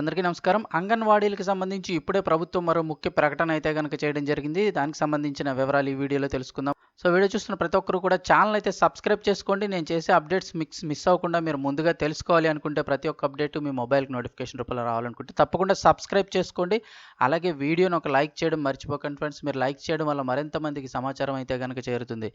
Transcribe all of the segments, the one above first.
అందరికీ నమస్కారం. అంగన్వాడీలకు సంబంధించి ఇప్పుడే ప్రభుత్వం మరో ముఖ్య ప్రకటన అయితే కనుక చేయడం జరిగింది. దానికి సంబంధించిన వివరాలు ఈ వీడియోలో తెలుసుకుందాం. సో వీడియో చూస్తున్న ప్రతి ఒక్కరు కూడా ఛానల్ అయితే సబ్స్క్రైబ్ చేసుకోండి. నేను చేసే అప్డేట్స్ మిక్స్ మిస్ అవ్వకుండా మీరు ముందుగా తెలుసుకోవాలి అనుకుంటే ప్రతి ఒక్క అప్డేట్ మీ మొబైల్కి నోటిఫికేషన్ రూపంలో రావాలనుకుంటే తప్పకుండా సబ్స్క్రైబ్ చేసుకోండి. అలాగే వీడియోని ఒక లైక్ చేయడం మర్చిపోకండి ఫ్రెండ్స్. మీరు లైక్ చేయడం వల్ల మరింత మందికి సమాచారం అయితే కనుక చేరుతుంది.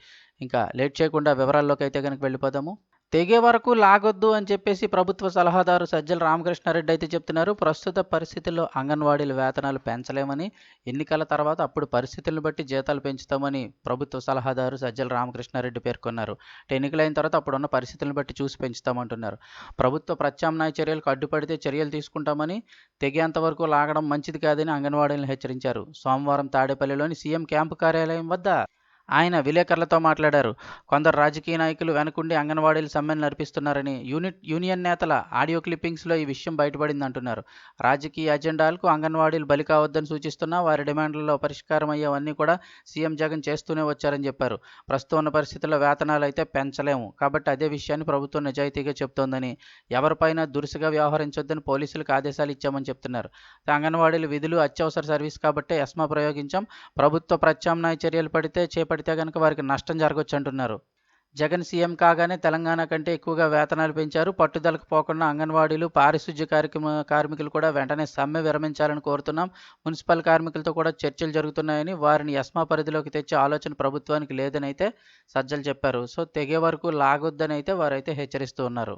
ఇంకా లేట్ చేయకుండా వివరాల్లోకి అయితే కనుక వెళ్ళిపోదాము. తెగే వరకు లాగొద్దు అని చెప్పేసి ప్రభుత్వ సలహాదారు సజ్జల రామకృష్ణారెడ్డి అయితే చెప్తున్నారు. ప్రస్తుత పరిస్థితుల్లో అంగన్వాడీల వేతనాలు పెంచలేమని ఎన్నికల తర్వాత అప్పుడు పరిస్థితులను బట్టి జీతాలు పెంచుతామని ప్రభుత్వ సలహాదారు సజ్జల రామకృష్ణారెడ్డి పేర్కొన్నారు. అంటే ఎన్నికలైన తర్వాత అప్పుడున్న పరిస్థితులను బట్టి చూసి పెంచుతామంటున్నారు. ప్రభుత్వ ప్రత్యామ్నాయ చర్యలకు అడ్డుపడితే చర్యలు తీసుకుంటామని తెగేంత వరకు లాగడం మంచిది కాదని అంగన్వాడీలను హెచ్చరించారు. సోమవారం తాడేపల్లిలోని సీఎం క్యాంపు కార్యాలయం వద్ద ఆయన విలేకరులతో మాట్లాడారు. కొందరు రాజకీయ నాయకులు వెనకుండి అంగన్వాడీలు సమ్మెను నడిపిస్తున్నారని యూనిట్ యూనియన్ నేతల ఆడియో క్లిప్పింగ్స్లో ఈ విషయం బయటపడింది అంటున్నారు రాజకీయ అజెండాలకు అంగన్వాడీలు బలి కావద్దని సూచిస్తున్నా వారి డిమాండ్లలో పరిష్కారం అయ్యేవన్నీ కూడా సీఎం జగన్ చేస్తూనే వచ్చారని చెప్పారు. ప్రస్తుతం ఉన్న పరిస్థితుల్లో వేతనాలు అయితే పెంచలేము. కాబట్టి అదే విషయాన్ని ప్రభుత్వం నిజాయితీగా చెప్తోందని ఎవరిపైనా దురుసుగా వ్యవహరించొద్దని పోలీసులకు ఆదేశాలు ఇచ్చామని చెప్తున్నారు. అంగన్వాడీలు విధులు అత్యవసర సర్వీస్ కాబట్టి ఎస్మా ప్రయోగించాం. ప్రభుత్వ ప్రత్యామ్నాయ చర్యలు పడితే పడితే కనుక వారికి నష్టం జరగవచ్చు అంటున్నారు జగన్ సీఎం కాగానే తెలంగాణ కంటే ఎక్కువగా వేతనాలు పెంచారు. పట్టుదలకు పోకుండా అంగన్వాడీలు పారిశుధ్య కార్యక్రమ కార్మికులు కూడా వెంటనే సమ్మె విరమించాలని కోరుతున్నాం. మున్సిపల్ కార్మికులతో కూడా చర్చలు జరుగుతున్నాయని వారిని ఎస్మా పరిధిలోకి తెచ్చే ఆలోచన ప్రభుత్వానికి లేదని అయితే సజ్జలు చెప్పారు. సో తెగే వరకు లాగొద్దని అయితే వారైతే హెచ్చరిస్తూ ఉన్నారు.